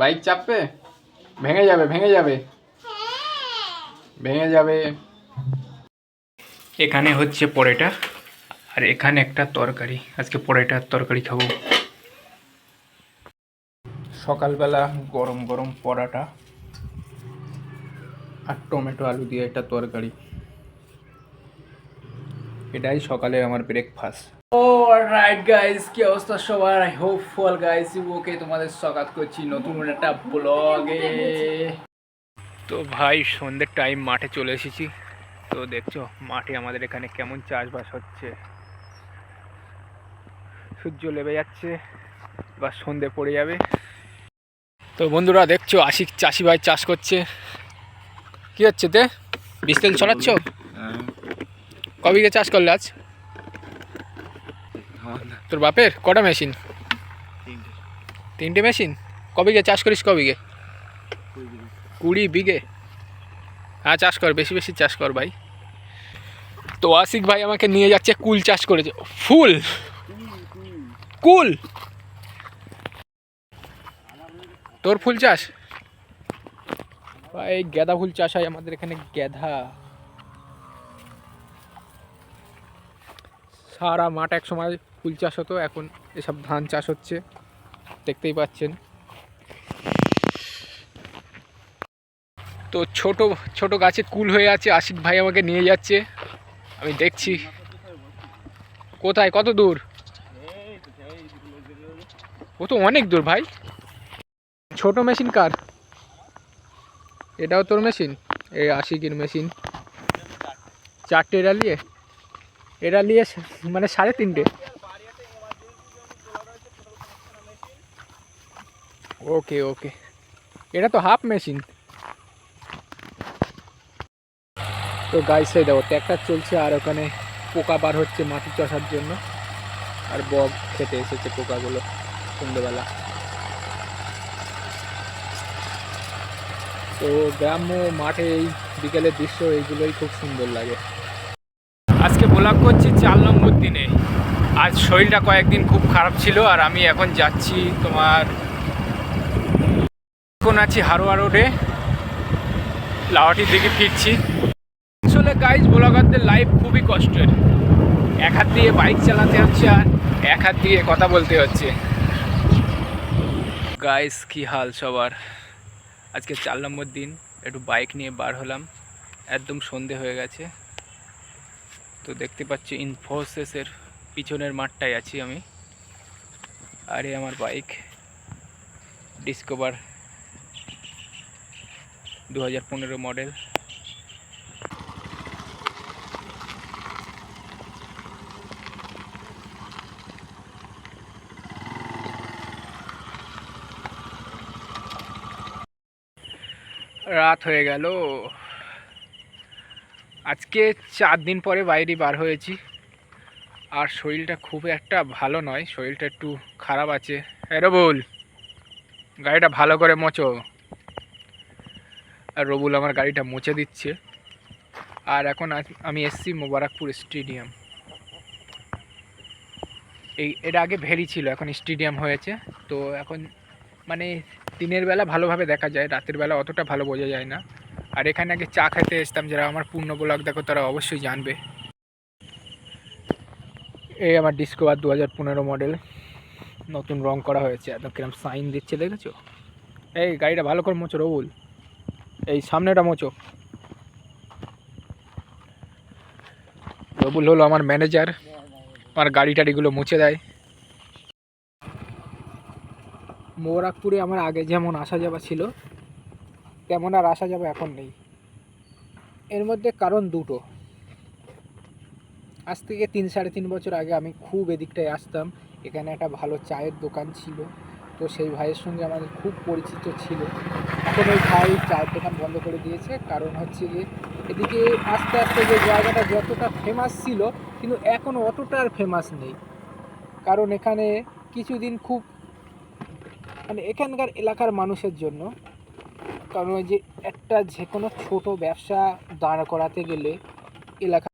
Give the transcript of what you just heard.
Bike চাপবে? ভেঙে যাবে ভেঙে যাবে। ভেঙে যাবে। এখানে হচ্ছে পরেটা, আর এখানে একটা তরকারি। আজকে পরেটার তরকারি খাব। সকালবেলা গরম গরম পরাটা আর টমেটো আলু দিয়ে একটা তরকারি। এটাই সকালে আমার ব্রেকফাস্ট রাইট গাইস কি অবস্থা সবার? I hope fall guys okay তোমাদের স্বাগত করছি নতুন একটা ব্লগে তো ভাই সন্ধ্যের টাইম মাঠে চলে এসেছি। তো দেখছ মাঠে আমাদের এখানে কেমন চাষবাস হচ্ছে। সূর্য লেবে যাচ্ছে বা সন্ধে পড়ে যাবে। তো বন্ধুরা দেখছ আশিক চাষি ভাই চাষ করছে। কি হচ্ছে তে? বিষ তেল ছড়াচ্ছ কবিকে চাষ করলে আজ? তোর বাপের? কটা মেশিন তিনটে। মেশিন কবিকে চাষ করিস কবিকে কুড়ি বিঘে। হ্যাঁ চাষ কর বেশি বেশি চাষ কর ভাই। তো আশিক ভাই আমাকে নিয়ে যাচ্ছে কুল চাষ করেছে। ফুল? কুল? তোর ফুল চাষ? ভাই গেঁদা ফুল চাষ হয় আমাদের এখানে গেঁদা। সারা মাঠ এক সময় ফুল চাষ হতো, এখন এসব ধান চাষ হচ্ছে। দেখতেই পাচ্ছেন। তো ছোট ছোট গাছে কুল হয়ে আছে, আশিক ভাই আমাকে নিয়ে যাচ্ছে। আমি দেখছি। কোথায়? কত দূর? ও তো অনেক দূর ভাই। ছোট মেশিন কার? এটাও তোর মেশিন? এই আশিকের মেশিন। চারটে এটা নিয়ে? এটা নিয়ে মানে সাড়ে তিনটে। ওকে ওকে এটা তো হাফ মেশিন তো গাই গাইসে দেখো ট্র্যাক্টর চলছে আর ওখানে পোকা বার হচ্ছে মাটি চষার জন্য। আর বব খেতে এসেছে পোকাগুলো সন্ধ্যেবেলা। তো গ্রাম্য মাঠে এই বিকেলের দৃশ্য এইগুলোই খুব সুন্দর লাগে। আজকে ব্লগ করছি চার নম্বর দিনে। আজ শরীরটা কয়েকদিন খুব খারাপ ছিল আর আমি এখন যাচ্ছি তোমার এখন আছি হারোয়া রোডে। লাওয়াটির দিকে ফিরছি। আসলে গাইজ ব্লগারদের লাইফ খুবই কষ্টের। এক হাত দিয়ে বাইক চালাতে হচ্ছে আর এক হাত দিয়ে কথা বলতে হচ্ছে। গাইস কি হাল সবার? আজকে চার নম্বর দিন, একটু বাইক নিয়ে বার হলাম। একদম সন্ধে হয়ে গেছে। তো দেখতে পাচ্ছি ইনফোসেসের পিছনের মাঠটায় আছি আমি। আরে, আমার বাইক ডিসকভার দু হাজার পনেরো মডেল। রাত হয়ে গেল। আজকে চার দিন পরে বাইরে বার হয়েছি। আর শরীরটা খুব একটা ভালো নয়, শরীরটা একটু খারাপ আছে। হ্যাঁ রবুল, গাড়িটা ভালো করে মোচো আর রবুল আমার গাড়িটা মুছে দিচ্ছে। আর এখন আমি এসছি মোবারকপুর স্টেডিয়াম। এই, এর আগে ভেরি ছিল, এখন স্টেডিয়াম হয়েছে। তো এখন মানে দিনের বেলা ভালোভাবে দেখা যায়, রাতের বেলা অতটা ভালো বোঝা যায় না। আর এখানে আগে চা খেতে এসতাম যারা আমার পূর্ণ ব্লগ দেখো তারা অবশ্যই জানবে। এই আমার ডিসকোভার দু হাজার পনেরো মডেল। নতুন রং করা হয়েছে, একদম কিরম সাইন দিচ্ছে, দেখেছ? এই, গাড়িটা ভালো করে মোচো রবুল। এই সামনেটা মোচো রবুল হলো আমার ম্যানেজার। আমার গাড়ি টাড়িগুলো মুছে দেয়। মোরাকপুরে আমার আগে যেমন আসা যাওয়া ছিল, তেমন আর আসা যাওয়া এখন নেই। এর মধ্যে কারণ দুটো। আজ থেকে তিন, সাড়ে তিন বছর আগে আমি খুব এদিকটায় আসতাম। এখানে একটা ভালো চায়ের দোকান ছিল। তো সেই ভাইয়ের সঙ্গে আমাদের খুব পরিচিত ছিল। ওই ভাই চায়ের দোকান বন্ধ করে দিয়েছে। কারণ হচ্ছে যে, এদিকে আস্তে আস্তে যে জায়গাটা যতটা ফেমাস ছিল, কিন্তু এখন অতটা আর ফেমাস নেই। কারণ এখানে কিছুদিন খুব মানে এখানকার এলাকার মানুষের জন্য, কারণ ওই যে একটা যে কোনো ছোটো ব্যবসা দাঁড় করাতে গেলে এলাকা